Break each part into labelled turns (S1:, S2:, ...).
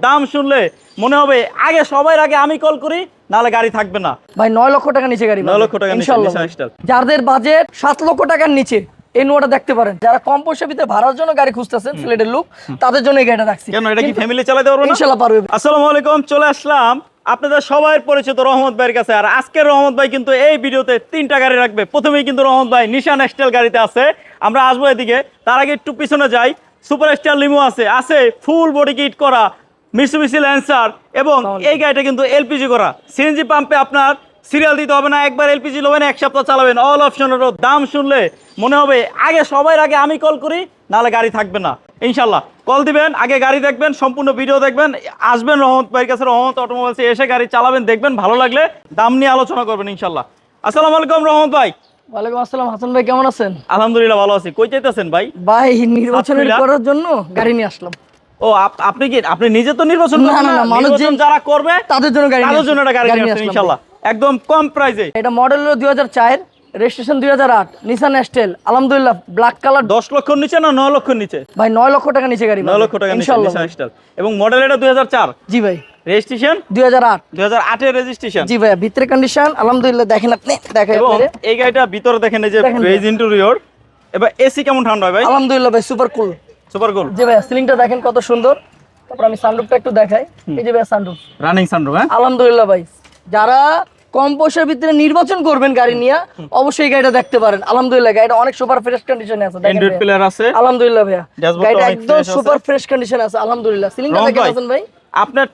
S1: দাম শুনলে মনে হবে আগে সবার আগে আমি কল করি নাহলে গাড়ি থাকবে না।
S2: ভাই নয় লক্ষ টাকা নিচে গাড়ি
S1: নয় লক্ষ টাকা নিচে,
S2: ইনশাল্লাহ। যাদের বাজেট সাত লক্ষ টাকার নিচে এই নোয়াটা দেখতে পারেন। যারা কম পয়সা ভিতরে ভাড়ার জন্য গাড়ি খুঁজতেছেন সিলেটের লোক তাদের জন্য এই গাড়িটা রাখছি।
S1: কেন এটা কি ফ্যামিলি চালাতে পারব না?
S2: ইনশাল্লাহ পারবে
S1: আসসালামু আলাইকুম চলে আসলাম আপনাদের সবাই পরিচিত রহমত ভাইয়ের কাছে। আর আজকের রহমত ভাই কিন্তু এই ভিডিওতে তিনটা গাড়ি রাখবে। প্রথমেই কিন্তু রহমত ভাই নিশান এক্সটেল গাড়িতে আছে। আমরা আসব এদিকে। তার আগে একটু পিছনে যাই। সুপার স্টার লিমো আছে। আছে ফুল বডি কিট করা। মিসুবিসি ল্যান্সার এবং এই গাড়িটা কিন্তু এলপিজি করা। সিএনজি পাম্পে আপনার সিরিয়াল দিতে হবে না একবার এলপিজি নেবেন এক সপ্তাহ চালাবেন। অল অপশনেরও দাম শুনলে মনে হবে আগে সবার আগে আমি কল করি নাহলে গাড়ি থাকবে না। ইনশাল্লাহ কল দিবেন আগে গাড়ি দেখবেন সম্পূর্ণ ভিডিও দেখবেন আসবেন রহমত ভাইয়ের কাছে রহমত অটোমোবাইলসে এসে গাড়ি চালাবেন দেখবেন ভালো লাগলে দাম নিয়ে আলোচনা করবেন ইনশাল্লাহ আসসালামু আলাইকুম রহমত ভাই।
S2: ওয়ালাইকুম আসসালাম হাসান ভাই কেমন আছেন?
S1: আলহামদুলিল্লাহ ভালো আছি। কই চাইতেছেন ভাই?
S2: ভাই নির্বাচনের? করার জন্য গাড়ি নিয়ে আসলাম।
S1: ও আপ- আপনি কি আপনি নিজে তো নির্বাচন করবেন
S2: না,
S1: না
S2: না, মানুষ
S1: যারা করবে
S2: তাদের জন্য গাড়ি
S1: তাদের জন্য একটা গাড়ি নিয়ে ইনশাল্লাহ। একদম কম প্রাইসে।
S2: এটা মডেল হলো দুই হাজার চার রেজিস্ট্রেশন দুই হাজার আট নিসান এস্টেল আলহামদুলিল্লাহ ব্ল্যাক কালার
S1: দশ লক্ষর নিচে না নয় লক্ষর নিচে?
S2: ভাই নয় লক্ষ টাকা নিচে গাড়ি
S1: নয় লক্ষ টাকা
S2: ইনশাল্লাহ
S1: নিশান এবং মডেল এটা দুই হাজার চার?
S2: জি ভাই।
S1: রেজিস্ট্রেশন
S2: দুই হাজার আট।
S1: দুই হাজার আটের রেজিস্ট্রেশন
S2: জি ভাই ভিতরে কন্ডিশন আলহামদুলিল্লাহ দেখেন আপনি দেখেন
S1: এই গাড়িটা ভিতরে দেখেন এই যে। রেজ ইন্টেরিয়র এবার এসি কেমন ঠান্ডা হয় ভাই?
S2: আলহামদুলিল্লাহ ভাই সুপার কুল
S1: সুপার গোল।
S2: জি ভাই সিলিংটা দেখেন কত সুন্দর। তারপর আমি সানরুফটা একটু দেখাই। এই যে ভাই সানরুফ
S1: রানিং সানরুফ হ্যাঁ?
S2: আলহামদুলিল্লাহ ভাই। যারা কম পয়সার ভিতরে নির্বাচন করবেন গাড়ি নিয়ে অবশ্যই এই গাড়িটা দেখতে পারেন। আলহামদুলিল্লাহ গাড়িটা অনেক সুপার ফ্রেশ কন্ডিশনে আছে দেখেন
S1: অ্যান্ড্রয়েড প্লেয়ার আছে।
S2: আলহামদুলিল্লাহ ভাইয়া। গাড়িটা একদম সুপার ফ্রেশ কন্ডিশনে আছে আলহামদুলিল্লাহ। সিলিংটা দেখেন
S1: ভাই,
S2: ভাই।
S1: আপনার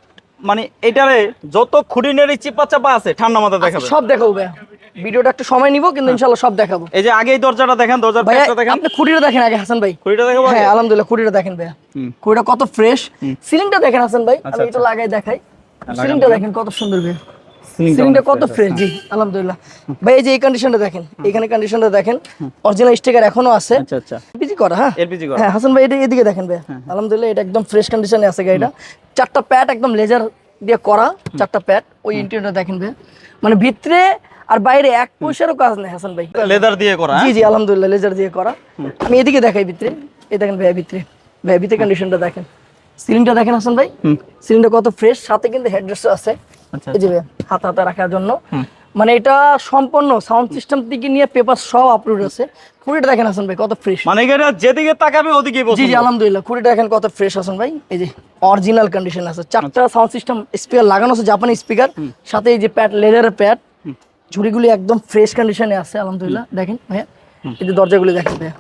S1: মানে এটারে যত খুঁটিনারি চিপা চাপা আছে ঠান্ডা মাথা দেখাবে।
S2: সব দেখাবো ভাইয়া। ভিডিওটা একটু সময় নিব কিন্তু ইনশাআল্লাহ সব দেখাবো।
S1: এই যে আগে এই দরজাটা দেখেন দরজার প্যাকটা দেখেন।
S2: আপনি খুঁটিটা দেখেন আগে হাসান ভাই।
S1: খুঁটিটা দেখাবো
S2: হ্যাঁ আলহামদুলিল্লাহ খুঁটিটা দেখেন
S1: হুম।
S2: খুঁটিটা কত ফ্রেশ সিলিংটা দেখেন হাসান ভাই
S1: আচ্ছা,
S2: আমি এটা লাগাই দেখাই। সিলিংটা দেখেন কত সুন্দর
S1: টা
S2: সিলিংটা কত ফ্রেশ জি আলহামদুলিল্লাহ। ভাই এই যে এই কন্ডিশনটা দেখেন এখানে কন্ডিশনটা দেখেন অরিজিনাল স্টিকার এখনও আছে।
S1: আচ্ছা আচ্ছা।
S2: এলপিজি করা হ্যাঁ?
S1: এলপিজি করা।
S2: হ্যাঁ হাসান ভাই এটা এদিকে দেখেন ভাই আলহামদুলিল্লাহ এটা একদম ফ্রেশ কন্ডিশনে আছে গাড়িটা। চারটা প্যাড একদম লেজার দিয়ে করা চারটা প্যাড ওই ইন্টেরিয়রটা দেখেন ভাই মানে ভিতরে আর বাইরে এক পয়সারও কাজ নেই হাসান ভাই।
S1: লেদার দিয়ে করা?
S2: জি? জি আলহামদুলিল্লাহ লেজার দিয়ে করা। আমি এদিকে দেখাই ভিতরে। এই দেখেন ভাই ভিতরে। ভাই ভিতরে কন্ডিশনটা দেখেন। সিলিংটা দেখেন হাসান ভাই। সিলিংটা কত ফ্রেশ সাথে কিন্তু হেডরেস্ট আছে।
S1: আচ্ছা
S2: এই যে ভাই, হাত হাতে রাখার জন্য। মানে এটা সম্পূর্ণ সাউন্ড সিস্টেম থেকে নিয়ে পেপার সব আপলোড আছে। খুঁড়িটা দেখেন হাসান ভাই কত ফ্রেশ
S1: মানে এটা যেদিকে তাকাবে ওদিকেই
S2: জি জি আলহামদুলিল্লাহ খুঁড়িটা দেখেন কত ফ্রেশ হাসান ভাই। এই যে অরিজিনাল কন্ডিশন আছে। চারটা সাউন্ড সিস্টেম স্পিকার লাগানো আছে জাপানি স্পিকার সাথে এই যে প্যাড লেদারের প্যাড ঝুড়িগুলি একদম ফ্রেশ কন্ডিশনে আছে আলহামদুলিল্লাহ। দেখেন ভাইয়া এই যে দরজাগুলি দেখেন ভাইয়া।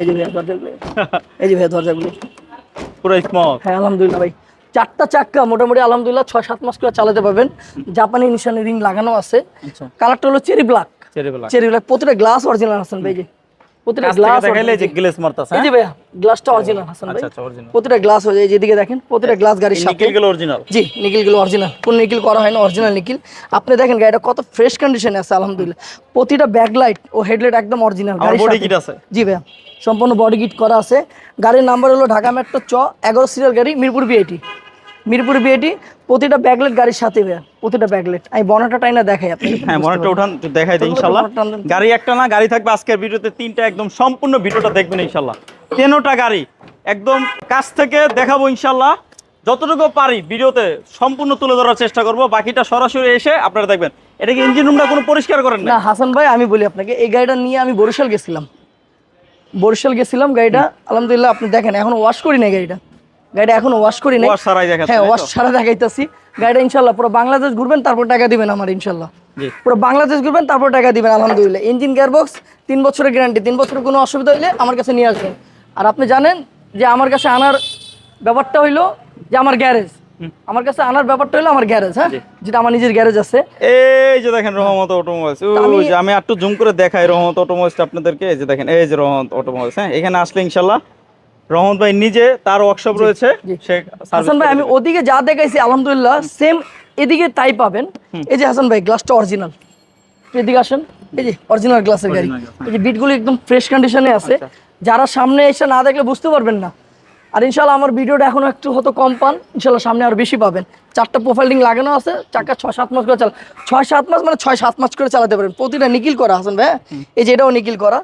S2: এই যে ভাইয়া দরজাগুলি। এই যে ভাইয়া দরজাগুলি।
S1: পুরো স্মক
S2: হ্যাঁ আলহামদুলিল্লাহ ভাই। চারটা চাক্কা মোটামুটি আলহামদুলিল্লাহ ছয় সাত মাস করে চালাতে পারবেন। জাপানি নিশানি রিং লাগানো আছে।
S1: আচ্ছা।
S2: কালারটা হলো cherry black
S1: cherry black
S2: cherry black প্রতিটা গ্লাস অরিজিনাল আছেন ভাই যে। প্রতিটা গ্লাস
S1: দেখাইলে যে গ্লেস মারতাছে
S2: এই যে ভাইয়া গ্লাসটা অরিজিনাল হাসান ভাই।
S1: আচ্ছা আচ্ছা অরিজিনাল
S2: প্রতিটা গ্লাস হয়ে যায় যেদিকে দেখেন প্রতিটা গ্লাস গাড়ির সাথে
S1: নিকেলগুলো অরিজিনাল
S2: জি নিকিলগুলো অরিজিনাল কোন নিকিল করা হয় না অরিজিনাল নিকিল আপনি দেখেন গাড়িটা কত ফ্রেশ কন্ডিশনে আছে আলহামদুলিল্লাহ। প্রতিটা ব্যাকলাইট ও হেডলাইট একদম অরিজিনাল
S1: বডি কিট আছে।
S2: জি ভাইয়া সম্পূর্ণ বডি কিট করা আছে। গাড়ির নাম্বার হলো ঢাকা মেট্রো চ এগারো সিরিয়াল গাড়ি মিরপুর বিআইটি মিরপুর বিআইটি প্রতিটা ব্যাকলাইট গাড়ির সাথে ভাইয়া প্রতিটা ব্যাকলাইট আমি বনাটা টাইনা দেখাই আপনি
S1: হ্যাঁ মনিটর উঠান দেখাই দিই ইনশাল্লাহ। গাড়ি একটা না গাড়ি থাকবে আজকের ভিডিওতে তিনটা একদম সম্পূর্ণ ভিডিওটা দেখবেন ইনশাল্লাহ। তেনোটা গাড়ি একদম কাছ থেকে দেখাবো ইনশাল্লাহ। যতটুকু পারি ভিডিওতে সম্পূর্ণ তুলে ধরার চেষ্টা করব বাকিটা সরাসরি এসে আপনারা দেখবেন। এটা কি ইঞ্জিন রুমটা কোনো পরিষ্কার করেন না
S2: না হাসান ভাই আমি বলি আপনাকে এই গাড়িটা নিয়ে আমি বরিশাল গেছিলাম। বরিশাল গেছিলাম গাড়িটা আলহামদুলিল্লাহ আপনি দেখেন এখনও ওয়াশ করি নাই গাড়িটা। গাড়িটা এখনও ওয়াশ করি নাই। হ্যাঁ ওয়াশ ছাড়া দেখাইতেছি। গাড়িটা ইনশাল্লাহ পুরো বাংলাদেশ ঘুরবেন তারপর টাকা দিবেন আমার ইনশাল্লাহ। পুরো বাংলাদেশ ঘুরবেন তারপর টাকা দিবেন আলহামদুলিল্লাহ। ইঞ্জিন গিয়ারবক্স তিন বছরের গ্যারান্টি তিন বছরের কোনো অসুবিধা হলে আমার কাছে নিয়ে আসবেন। আর আপনি জানেন যে আমার কাছে আনার ব্যাপারটা হইল যে আমার গ্যারেজ। আমার কাছে আনার ব্যাপারটা হলো আমার গ্যারেজ হ্যাঁ? যেটা আমার নিজের গ্যারেজ আছে।
S1: এই যে দেখেন রহমত অটোমোবাইলস আমি একটু জুম করে দেখাই রহমত অটোমোবাইলস আপনাদেরকে। এই যে দেখেন এই যে রহমত অটোমোবাইলস হ্যাঁ? এখানে আসলে ইনশাল্লাহ রহমত ভাই নিজে তার ওয়ার্কশপ রয়েছে
S2: হাসান ভাই আমি ওদিকে যা দেখাইছি আলহামদুলিল্লাহ সেম এদিকে তাই পাবেন। এই যে হাসান ভাই গ্লাসটা অরিজিনাল এদিকে আসেন। এই যে অরিজিনাল গ্লাসের গাড়ি। এই যে বিটগুলো একদম ফ্রেশ কন্ডিশনে আছে। যারা সামনে এসে না দেখলে বুঝতে পারবেন না। আর ইনশাল্লাহ আমার ভিডিওটা এখনও একটু হতো কম পান। ইনশাল্লাহ সামনে আরও বেশি পাবেন। চারটা প্রোফাইলিং লাগানো আছে। চারটা ছয় সাত মাস করে চালা ছয় সাত মাস মানে ছয় সাত মাস করে চালাতে পারেন প্রতিটা নিকিল করা হাসান ভাই এই যে এটাও নিকিল করা।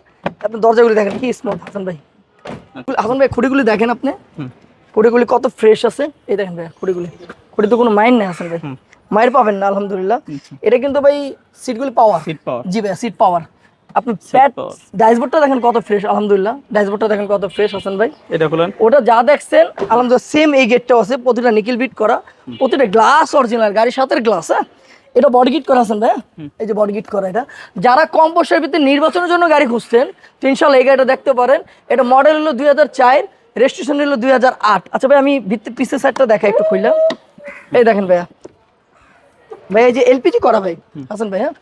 S2: আপনি দরজাগুলি দেখেন কি স্মুথ হাসান ভাই। হাসান ভাই খুঁটিগুলি দেখেন আপনি? খুঁটিগুলি কত ফ্রেশ আছে? এই দেখেন ভাই খুঁটিগুলি। খুঁটি তো কোনো মাইন্ড নেই আসেন ভাই। মায়ের পাবেন না আলহামদুলিল্লাহ। এটা কিন্তু ভাই সিটগুলি পাওয়া
S1: সিট পাওয়ার
S2: জি ভাই সিট পাওয়ার আপনি
S1: power।
S2: ড্যাশবোর্ডটা দেখেন কত ফ্রেশ আলহামদুলিল্লাহ। ড্যাশবোর্ডটা দেখেন কত ফ্রেশ হাসান ভাই।
S1: এটা খুলেন।
S2: ওটা যা দেখছেন আলহামদুলিল্লাহ সেম এই গেটটাও আছে প্রতিটা নিকেল বিট করা। প্রতিটা গ্লাস অরিজিনাল গাড়ির সাথে গ্লাস হ্যাঁ? এটা বডি গিট করা আছেন ভাই এই যে বডি গিট করা এটা। যারা কম পয়সার ভিতরে নির্বাচনের জন্য গাড়ি খুঁজছেন তো ইনশাল্লাহ এই গাড়িটা দেখতে পারেন। এটা মডেল হলো দুই হাজার চার রেজিস্ট্রেশন হলো দুই হাজার আট। আচ্ছা ভাই আমি ভিত্তি পিসের সাইডটা দেখা একটু খুললাম। এই দেখেন ভাইয়া। ভাই এই যে এলপিজি করা ভাই। হাসান ভাই হ্যাঁ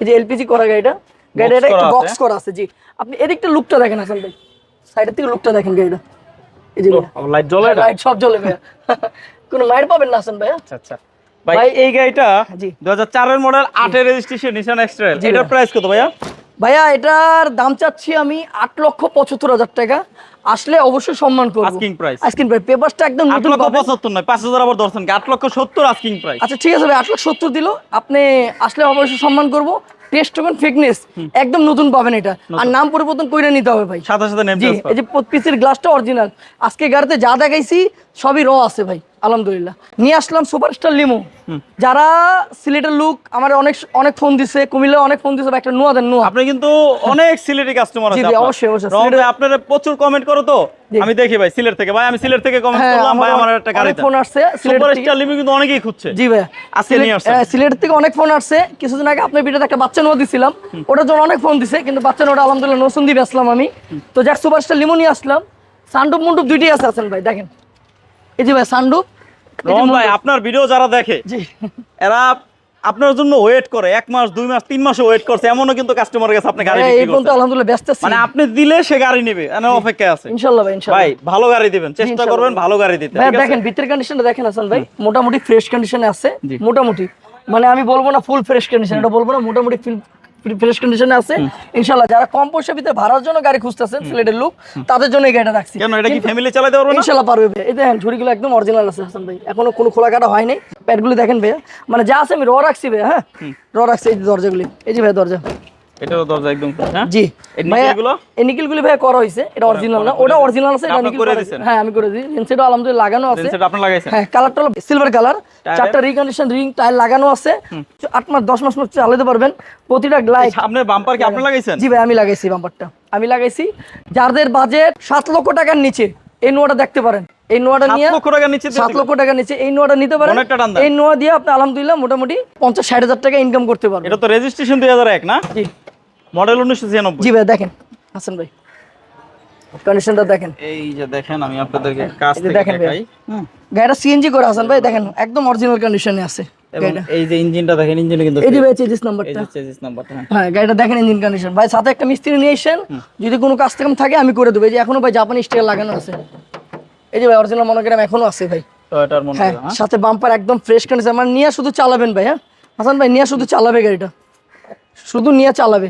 S2: এই যে এলপিজি করা গাড়িটা। গাড়িটা একটা বক্স করা আছে জি। আপনি এদিকটা লুকটা দেখেন হাসান ভাই। সাইডের থেকে লুকটা দেখেন গাড়িটা। এই যে
S1: লাইট জ্বলে
S2: লাইট সব জ্বলে ভাইয়া। কোনো মায়ের পাবেন না হাসান ভাইয়া?
S1: আচ্ছা আচ্ছা। ভাই এই গাড়িটা
S2: জি।
S1: মডেল রেজিস্ট্রেশন এটার প্রাইস কত ভাইয়া?
S2: ভাইয়া এটার দাম চাচ্ছি আমি আট লক্ষ পঁচাত্তর হাজার টাকা। আসলে অবশ্যই সম্মান করব। আস্কিং প্রাইস পেপারসটা একদম
S1: লক্ষ নয় আবার দর্শন লক্ষ আস্কিং প্রাইস
S2: আচ্ছা ঠিক আছে ভাই সত্তর দিল। আপনি আসলে অবশ্যই সম্মান করব। টেস্ট টোকেন ফিটনেস একদম নতুন পাবেন এটা। আর নাম পরিবর্তন করে নিতে হবে ভাই।
S1: সাথে সাথে নেম
S2: এই যে পিসের গ্লাসটা অরিজিনাল আজকে গাড়িতে যা দেখাইছি সবই র আছে ভাই আলহামদুলিল্লাহ। নিয়ে আসলাম সুপারস্টার লিমো। যারা সিলেটের লুক আমার অনেক অনেক ফোন দিছে কুমিল্লা অনেক ফোন দিছে একটা নোয়া দেন নোয়া।
S1: আপনি কিন্তু অনেক সিলেটি কাস্টমার আছে।
S2: অবশ্যই, অবশ্যই।
S1: আপনারা প্রচুর কমেন্ট করো তো। আমি দেখি ভাই সিলেট থেকে। ভাই আমি সিলেট থেকে কমেন্ট
S2: হ্যাঁ
S1: করলাম ভাই
S2: আমার
S1: একটা গাড়ি
S2: ফোন আসছে সিলেট
S1: সুপার
S2: থেকে।
S1: স্টার লিমি কিন্তু অনেকেই খুঁজছে।
S2: জি ভাই
S1: আজকে নিয়ে আসছেন।
S2: সিলেট থেকে অনেক ফোন আসছে। কিছুদিন আগে আপনার ভিডিওতে একটা বাচ্চা নোয়া দিছিলাম। ওটার জন্য অনেক ফোন দিছে কিন্তু বাচ্চা নোটা আলহামদুলিল্লাহ নসুন দিয়ে আসলাম আমি। তো যাক সুপারস্টার লিমো নিয়ে আসলাম। সানডুপ মুন্ডুপ দুইটাই আছে আছেন ভাই দেখেন। এই যে ভাই
S1: রহমান ভাই আপনার ভিডিও যারা দেখে এরা আপনার জন্য ওয়েট করে এক মাস দুই মাস তিন মাসও ওয়েট করছে এমনও কিন্তু কাছে আপনি গাড়ি
S2: এই পর্যন্ত। আলহামদুলিল্লাহ ব্যস্ত আছি।
S1: মানে আপনি দিলে সে গাড়ি নেবে এনে অপেক্ষায় আছে।
S2: ইনশাল্লাহ ভাই ইনশাল্লাহ।
S1: ভাই ভালো গাড়ি দিবেন চেষ্টা করবেন ভালো গাড়ি দিতে
S2: ভাই দেখেন ভিতরের কন্ডিশনটা দেখেন হাসান ভাই। মোটামুটি ফ্রেশ কন্ডিশনে আছে মোটামুটি। মানে আমি বলব না ফুল ফ্রেশ কন্ডিশন এটা বলব না মোটামুটি ফ্রেশ কন্ডিশনে আছে। ইনশাল্লাহ যারা কম পয়সার ভিতরে ভাড়ার জন্য গাড়ি খুঁজতেছেন সিলেটের লোক তাদের জন্য এই গাড়িটা রাখছি।
S1: কেন এটা কি ফ্যামিলি চালাতে পারব না?
S2: ইনশাল্লাহ পারবে এই দেখেন ঝুড়িগুলো একদম অরিজিনাল আছে হাসান ভাই। এখনও কোনো খোলা কাটা হয় নাই প্যাডগুলো দেখেন ভাই মানে যা আছে আমি র রাখছি ভাই হ্যাঁ? র রাখছি এই যে দরজাগুলি। এই যে ভাই দরজা।
S1: দরজা একদম হ্যাঁ?
S2: জি।
S1: নিকেলগুলো?
S2: এই নিকেলগুলি ভাই করা হয়েছে এটা অরিজিনাল না? ওটা অরিজিনাল আছে এটা নিকেল
S1: করে?
S2: হ্যাঁ আমি করে দিই লেন্সেটও আলহামদুলিল্লাহ লাগানো আছে।
S1: সেটা আপনি লাগাইছেন?
S2: হ্যাঁ কালারটা হলো সিলভার কালার চারটা রিকন্ডিশন রিং টায়ার লাগানো আছে। আট মাস দশ মাস মতো চালাতে পারবেন। প্রতিটা গ্লাইড
S1: সামনের বাম্পার কি আপনি লাগাইছেন?
S2: জি ভাই আমি লাগাইছি বাম্পারটা আমি লাগাইছি। যাদের বাজেট সাত লক্ষ টাকার নিচে এই নোয়াটা দেখতে পারেন। এই নোয়াটা নিয়ে
S1: লক্ষ টাকার নিচে
S2: সাত লক্ষ নিচে এই নোয়াটা নিতে পারেন। এই নোয়া দিয়ে আপনি আলহামদুলিল্লাহ মোটামুটি পঞ্চাশ ষাট হাজার টাকা ইনকাম করতে পারবেন।
S1: এটা তো রেজিস্ট্রেশন দুই হাজার এক না?
S2: জি।
S1: মডেল উনিশশো ছিয়ানব্বই।
S2: জি ভাই দেখেন। হাসান ভাই কন্ডিশনটা দেখেন।
S1: এই যে দেখেন আমি আপনাদেরকে কাছ থেকে
S2: ভাই।
S1: দেখাই।
S2: গাড়িটা সিএনজি করে হাসান ভাই দেখেন একদম অরিজিনাল কন্ডিশনে আছে গাড়িটা।
S1: এই যে ইঞ্জিনটা দেখেন ইঞ্জিনে কিন্তু
S2: এই যে চেজিস নাম্বারটা
S1: চেজিস নাম্বারটা হ্যাঁ।
S2: হ্যাঁ গাড়িটা দেখেন ইঞ্জিন কন্ডিশন ভাই সাথে একটা মিস্ত্রি নিয়ে এসেন যদি কোনো কাজ কাম থাকে আমি করে দেবো। এই যে এখনও ভাই জাপানি স্টিকার লাগানো আছে। এই যে ভাই অরিজিনাল মনোগ্রাম এখনও আছে ভাই।
S1: তো এটার মনে
S2: হ্যাঁ
S1: হ্যাঁ
S2: সাথে বাম্পার একদম ফ্রেশ কন্ডিশন মানে নিয়ে শুধু চালাবেন ভাই হ্যাঁ? হাসান ভাই নিয়ে শুধু চালাবে গাড়িটা। শুধু নিয়ে চালাবে।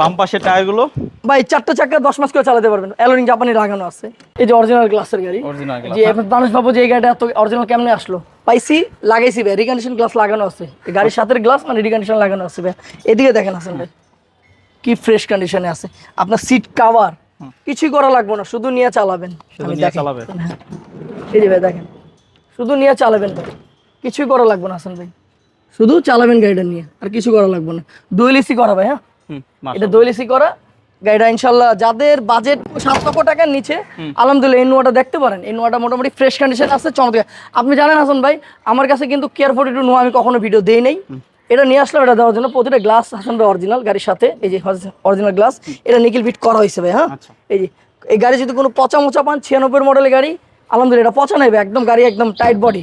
S1: বাম পাশের টায়ারগুলো?
S2: ভাই চারটা চাকা দশ মাস করে চালাতে পারবেন। অ্যালোরিং জাপানি লাগানো আছে। এই যে অরিজিনাল গ্লাসের গাড়ি।
S1: অরিজিনাল
S2: জি এখন মানুষ ভাবো যে এই গাড়িটা এত অরিজিনাল কেমনে আসলো? পাইছি লাগাইছি ভাই রিকন্ডিশন গ্লাস লাগানো আছে। গাড়ির সাথে গ্লাস মানে রিকন্ডিশন লাগানো আছে ভাই। এদিকে দেখেন হাসান ভাই কি ফ্রেশ কন্ডিশনে আছে। আপনার সিট কাভার কিছুই করা লাগবে না শুধু নিয়ে চালাবেন। আমি। হ্যাঁ। এই ভাই দেখেন শুধু নিয়ে চালাবেন কিছুই করা লাগবে না হাসান ভাই। শুধু চালাবেন গাড়িটা নিয়ে আর কিছু করা লাগবে না। দুয়েল এসি করা ভাই হ্যাঁ? এটা দোয়েল এসি করা। গাড়িটা ইনশাল্লাহ যাদের বাজেট সাত লক্ষ টাকার নিচে আলহামদুলিল্লাহ এই নোয়াটা দেখতে পারেন। এই নোয়াটা মোটামুটি ফ্রেশ কন্ডিশন আছে চমৎকার। আপনি জানেন হাসান ভাই আমার কাছে কিন্তু কেয়ার ফোর্টি টু নোয়া আমি কখনো ভিডিও দেই নাই। এটা নিয়ে আসলাম এটা দেওয়ার জন্য প্রতিটা গ্লাস হাসান ভাই অরিজিনাল গাড়ির সাথে এই যে অরিজিনাল গ্লাস এটা নিকেল ফিট করা হয়েছে ভাই হ্যাঁ?
S1: আচ্ছা।
S2: এই যে এই গাড়ি যদি কোনো পচা মোচা পান ছিয়ানব্বই মডেলের গাড়ি আলহামদুলিল্লাহ এটা পচা নেবে একদম গাড়ি একদম টাইট বডি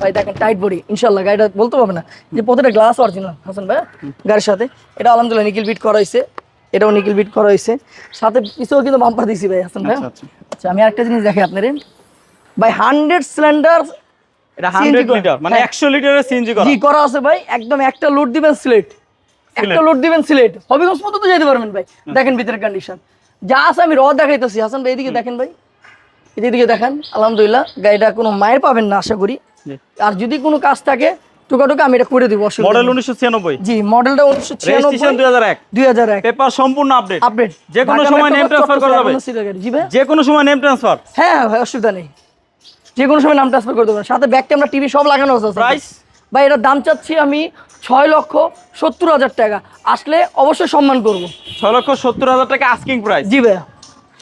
S2: ভাই দেখেন টাইট বডি ইনশাল্লাহ গাড়িটা বলতে পারবে না। যে প্রতিটা গ্লাস অরিজিনাল হাসান ভাই গাড়ির সাথে এটা আলহামদুলিল্লাহ নিকেল বিট করা হয়েছে এটাও নিকেল বিট করা হয়েছে। সাথে পিছেও কিন্তু বাম্পার দিয়েছি ভাই হাসান ভাই।
S1: আচ্ছা, আচ্ছা।
S2: আচ্ছা আমি একটা জিনিস দেখাই আপনাদের ভাই হান্ড্রেড সিলিন্ডার
S1: এটা। লিটার মানে
S2: হ্যাঁ।
S1: একশো লিটারের সিএনজি করা।
S2: জি করা আছে ভাই একদম একটা লোড দিবেন সিলেট একটা লোড দিবেন সিলেট হবিগঞ্জ মতো তো যেতে পারবেন ভাই। দেখেন ভিতরের কন্ডিশন যা আছে আমি র দেখাইতেছি। হাসান ভাই এদিকে দেখেন ভাই। এদিকে দেখেন আলহামদুলিল্লাহ গাড়িটা কোনো মায়ের পাবেন না আশা করি। আর যদি কোনো কাজ থাকে টুকা টুকা আমি এটা করে দিব
S1: মডেল উনিশশো ছিয়ানব্বই।
S2: জি মডেলটা উনিশশো
S1: দুই হাজার এক।
S2: দুই হাজার এক।
S1: পেপার সম্পূর্ণ আপডেট
S2: আপডেট
S1: যে কোনো সময় name transfer করা যাবে?
S2: জি ভাই।
S1: যে কোনো সময় নেম ট্রান্সফার
S2: হ্যাঁ ভাই অসুবিধা নেই। যে কোনো সময় নাম ট্রান্সফার করতে পারেন সাথে ব্যাক ক্যামেরা টিভি সব লাগানো আছে
S1: প্রাইস
S2: ভাই এটার দাম চাচ্ছি আমি ছয় লক্ষ সত্তর হাজার টাকা। আসলে অবশ্যই সম্মান করব।
S1: ছয় লক্ষ সত্তর হাজার টাকা আস্কিং প্রাইস
S2: জি ভাইয়া।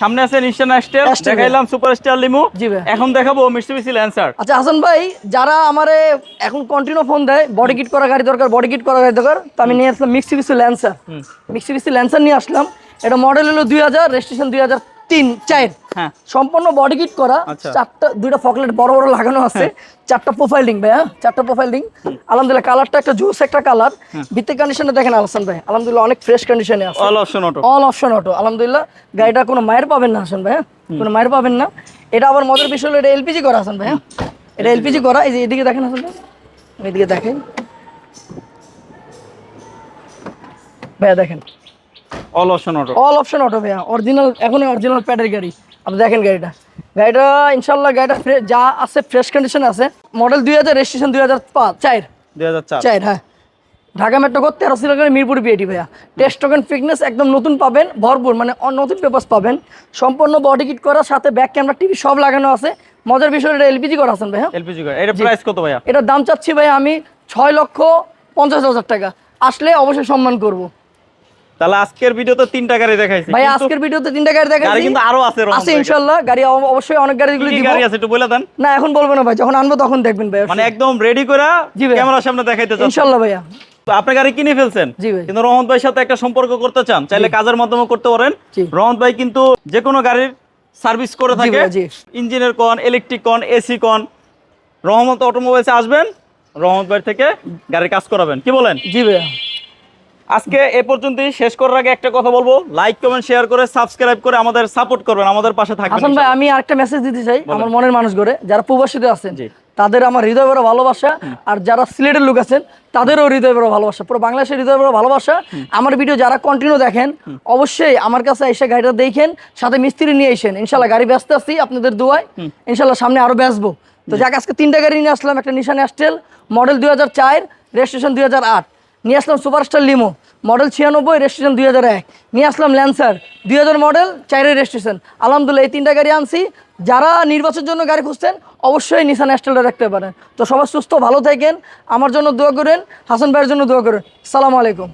S1: সামনে আছে নিশান স্টেল দেখাইলাম সুপার স্টার লিমু
S2: জি ভাই।
S1: এখন দেখাবো মিস্টুবিসি ল্যান্সার
S2: আচ্ছা হাসান ভাই যারা আমারে এখন কন্টিনিউ ফোন দেয় বডি কিট করা গাড়ি দরকার বডি কিট করা গাড়ি দরকার তো আমি নিয়ে আসলাম Mitsubishi Lancer Mitsubishi Lancer নিয়ে আসলাম। এটা মডেল হলো দুই হাজার রেজিস্ট্রেশন দুই হাজার তিন চার।
S1: হ্যাঁ।
S2: সম্পূর্ণ বডি কিট করা।
S1: আচ্ছা।
S2: চারটা দুইটা ফকলেট বড় বড় লাগানো আছে। চারটা প্রোফাইল ভাই হ্যাঁ চারটা প্রোফাইলিং আলহামদুলিল্লাহ কালারটা একটা জুস একটা কালার ভিত্তিক কন্ডিশনে দেখেন আলসান ভাই আলহামদুলিল্লাহ অনেক ফ্রেশ কন্ডিশনে আছে।
S1: All option auto
S2: all option auto আলহামদুলিল্লাহ। গাড়িটা কোনো মায়ের পাবেন না হাসান ভাই হ্যাঁ? কোনো মায়ের পাবেন না। এটা আবার মজার বিষয় হলো এটা এলপিজি করা হাসান ভাই হ্যাঁ? এটা এলপিজি করা এই যে এদিকে দেখেন হাসান ভাই। এদিকে দেখেন। ভাইয়া দেখেন।
S1: All option auto
S2: all option auto ভাইয়া। অরিজিনাল এখনই অরিজিনাল প্যাডের গাড়ি। আপনি দেখেন গাড়িটা। গাড়িটা ইনশাল্লাহ গাড়িটা যা আছে ফ্রেশ কন্ডিশন আছে। মডেল দুই হাজার রেজিস্ট্রেশন দুই হাজার পাঁচ চার।
S1: দুই হাজার চার।
S2: হ্যাঁ। ঢাকা মেট্রো কোড তেরো সিলেটের মিরপুর বিএটি ভাইয়া। টেস্ট টোকেন ফিটনেস একদম নতুন পাবেন ভরপুর মানে নতুন পেপার্স পাবেন। সম্পূর্ণ বডি কিট করা সাথে ব্যাক ক্যামেরা টিভি সব লাগানো আছে। মজার বিষয় এটা এলপিজি করা আছেন ভাইয়া।
S1: এলপিজি গাড়ি এটা প্রাইস কত ভাইয়া?
S2: এটার দাম চাচ্ছি ভাইয়া আমি ছয় লক্ষ পঞ্চাশ হাজার টাকা। আসলে অবশ্যই সম্মান করব।
S1: তাহলে আজকের ভিডিওতে তিনটা গাড়ি দেখাইছি।
S2: ভাই আজকের ভিডিওতে তিনটা গাড়ি দেখা
S1: গাড়ি কিন্তু আরও আছে
S2: গাড়ি অব- অবশ্যই অনেক গাড়িগুলো দিব
S1: গাড়ি আছে একটু বলে দেন।
S2: না এখন বলব না ভাই যখন আনব তখন দেখবেন ভাই।
S1: মানে একদম রেডি করে ক্যামেরার সামনে দেখাইতে চাচ্ছেন।
S2: ইনশাল্লাহ ভাইয়া।
S1: আপনি গাড়ি কিনে ফেলছেন। কিন্তু রহমত ভাইয়ের সাথে একটা সম্পর্ক করতে চান চাইলে কাজের মাধ্যমে করতে পারেন। রহমত ভাই কিন্তু যে কোনো গাড়ির সার্ভিস করে থাকে। ইঞ্জিনের কন ইলেকট্রিক কন এসি কন। রহমত অটোমোবাইলসে আসবেন রহমত ভাই থেকে গাড়ির কাজ করাবেন। কি বলেন?
S2: জি ভাইয়া।
S1: আজকে এ পর্যন্তই। শেষ করার আগে একটা কথা বলব। লাইক কমেন্ট শেয়ার করে সাবস্ক্রাইব করে আমাদের সাপোর্ট করবেন। আমাদের পাশে থাকবেন
S2: হাসান ভাই আমি আরেকটা মেসেজ দিতে চাই আমার মনের মানুষ করে যারা প্রবাসীতে আছেন। তাদের আমার হৃদয় বড় ভালোবাসা আর যারা সিলেটের লোক আছেন তাদেরও হৃদয় বড় ভালোবাসা। পুরো বাংলাদেশের হৃদয় বড় ভালোবাসা। আমার ভিডিও যারা কন্টিনিউ দেখেন অবশ্যই আমার কাছে এসে গাড়িটা দেখেন সাথে মিস্ত্রি নিয়ে এসেন ইনশাল্লাহ গাড়ি ব্যস্ত আসছি আপনাদের দোয়ায়। ইনশাল্লাহ সামনে আরও বেসবো তো যাক আজকে তিনটা গাড়ি নিয়ে আসলাম একটা নিশান অ্যাস্টেল মডেল দুই হাজার চার রেজিস্ট্রেশন দুই হাজার আট। নিয়ে আসলাম সুপারস্টার লিমো মডেল ছিয়ানব্বই রেজিস্ট্রেশন দুই হাজার এক। নিয়ে আসলাম ল্যান্সার দুই হাজার মডেল চারের রেজিস্ট্রেশন আলহামদুলিল্লাহ, এই তিনটা গাড়ি আনছি। যারা নির্বাচনের জন্য গাড়ি খুঁজছেন, অবশ্যই নিশান অ্যাস্টেলটা রাখতে পারেন। তো সবাই সুস্থ, ভালো থাকেন। আমার জন্য দোয়া করেন, হাসান ভাইয়ের জন্য দোয়া করেন। সালাম আলাইকুম।